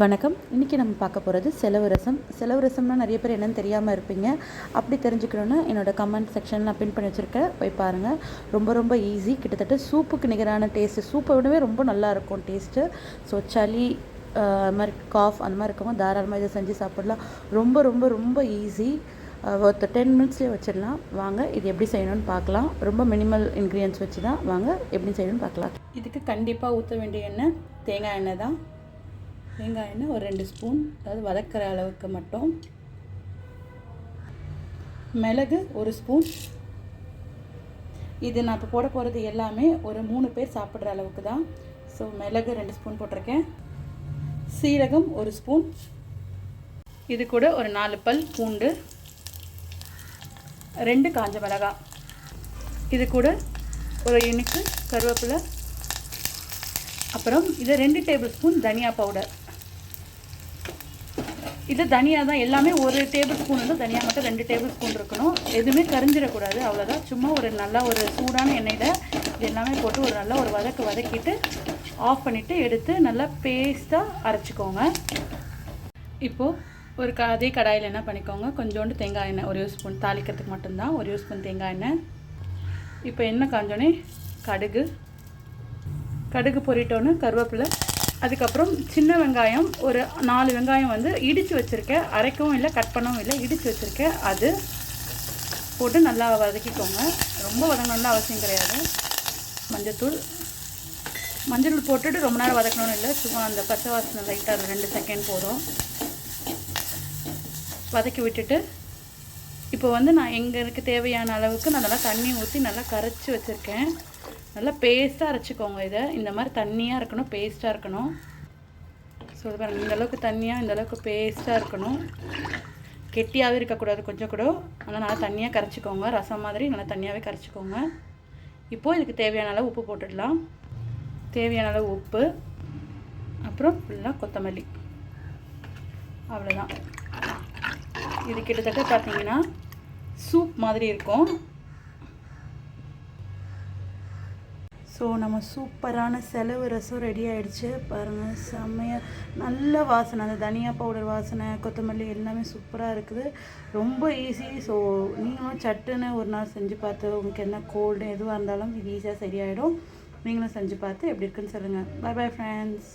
வணக்கம். இன்றைக்கி நம்ம பார்க்க போகிறது செலவு ரசம். செலவு ரசம்னா நிறைய பேர் என்னென்னு தெரியாமல் இருப்பீங்க. அப்படி தெரிஞ்சுக்கணுன்னா என்னோட கமெண்ட் செக்ஷன் நான் பின் பண்ணி வச்சுருக்கேன். போய் பாருங்கள் ரொம்ப ரொம்ப ஈஸி கிட்டத்தட்ட சூப்புக்கு நிகரான டேஸ்ட்டு சூப்பை விடவே ரொம்ப நல்லாயிருக்கும் டேஸ்ட்டு ஸோ சளி அது மாதிரி காஃப் அந்த மாதிரி இருக்கவங்க தாராளமாக இதை செஞ்சு சாப்பிடலாம். ரொம்ப ரொம்ப ரொம்ப ஈஸி ஒரு டென் மினிட்ஸ்லேயே வச்சிடலாம். வாங்க இது எப்படி செய்யணும்னு பார்க்கலாம். ரொம்ப மினிமல் இன்க்ரீடியன்ஸ் வச்சு தான் வாங்க எப்படி செய்யணும்னு பார்க்கலாம். இதுக்கு கண்டிப்பாக ஊற்ற வேண்டிய எண்ணெய் தேங்காய் எண்ணெய் தான். தேங்காய் எண்ணெய் ஒரு ரெண்டு ஸ்பூன் அதாவது வதக்கிற அளவுக்கு மட்டும். மிளகு ஒரு ஸ்பூன். இது நான் இப்போ போட போகிறது எல்லாமே ஒரு மூணு பேர் சாப்பிட்ற அளவுக்கு தான். ஸோ மிளகு ரெண்டு ஸ்பூன் போட்டிருக்கேன். சீரகம் ஒரு ஸ்பூன். இது கூட ஒரு நாலு பல் பூண்டு. ரெண்டு காஞ்ச மிளகாய் இது கூட ஒரு இனிக்கு கருவேப்பிலை. அப்புறம் இது ரெண்டு டேபிள் ஸ்பூன் தனியா பவுடர். இது தனியாக தான் எல்லாமே ஒரு டேபிள் ஸ்பூன் வந்து தனியாக மட்டும் ரெண்டு டேபிள் ஸ்பூன் இருக்கணும். எதுவுமே கரிஞ்சிடக்கூடாது அவ்வளோதான் சும்மா ஒரு நல்லா ஒரு சூடான எண்ணெயில் இது எல்லாமே போட்டு ஒரு நல்லா ஒரு வதக்கு வதக்கிட்டு ஆஃப் பண்ணிவிட்டு எடுத்து நல்லா பேஸ்ட்டாக அரைச்சிக்கோங்க. இப்போது ஒரு க அதே கடாயில் என்ன பண்ணிக்கோங்க. கொஞ்சோண்டு தேங்காய் எண்ணெய் ஒரு ஸ்பூன் தாளிக்கிறதுக்கு மட்டும்தான் ஒரு ஸ்பூன் தேங்காய் எண்ணெய். இப்போ எண்ணெய் காஞ்சோடனே கடுகு. கடுகு பொரிட்டோன்னு கருவேப்பிலை அதுக்கப்புறம் சின்ன வெங்காயம் ஒரு நாலு வெங்காயம் வந்து இடித்து வச்சுருக்கேன். அரைக்கவும் இல்லை கட் பண்ணவும் இல்லை. இடித்து வச்சுருக்கேன். அது போட்டு நல்லா வதக்கிக்கோங்க. ரொம்ப வதங்கணும்னு அவசியம் கிடையாது. மஞ்சத்தூள். மஞ்சள் போட்டுட்டு ரொம்ப நேரம் வதக்கணும்னு இல்லை. சும்மா அந்த பச்சை வாசனை லைட்டாக ஒரு ரெண்டு செகண்ட் போதும். வதக்கி விட்டுட்டு இப்போ வந்து நான் எங்களுக்கு தேவையான அளவுக்கு நான் நல்லா தண்ணி ஊற்றி நல்லா கரைச்சி வச்சுருக்கேன். நல்லா பேஸ்ட்டாக அரைச்சிக்கோங்க இதை. இந்த மாதிரி தண்ணியாக இருக்கணும் பேஸ்ட்டாக இருக்கணும். ஸோ இது இந்த அளவுக்கு தண்ணியாக இந்தளவுக்கு பேஸ்ட்டாக இருக்கணும். கெட்டியாகவே இருக்கக்கூடாது கொஞ்சம் கூட. ஆனால் நல்லா தண்ணியாக கரைச்சிக்கோங்க. ரசம் மாதிரி நல்லா தண்ணியாகவே கரைச்சிக்கோங்க. இப்போது இதுக்கு தேவையான அளவு உப்பு போட்டுடலாம். தேவையான அளவு உப்பு. அப்புறம் ஃபுல்லாக கொத்தமல்லி. அவ்வளோதான் இது கிட்டத்தட்ட பார்த்தீங்கன்னா சூப் மாதிரி இருக்கும். ஸோ நம்ம சூப்பரான செலவு ரசம் ரெடி ஆகிடுச்சு பாருங்கள் செம்மையாக நல்ல வாசனை. அந்த தனியா பவுடர் வாசனை கொத்தமல்லி எல்லாமே சூப்பராக இருக்குது. ரொம்ப ஈஸி ஸோ நீங்களும் சட்டுன்னு ஒரு நாள் செஞ்சு பார்த்து உங்களுக்கு என்ன கோல்டு எதுவாக இருந்தாலும் இது ஈஸியாக சரியாயிடும். நீங்களும் செஞ்சு பார்த்து எப்படி இருக்குன்னு சொல்லுங்கள் பை பை ஃப்ரெண்ட்ஸ்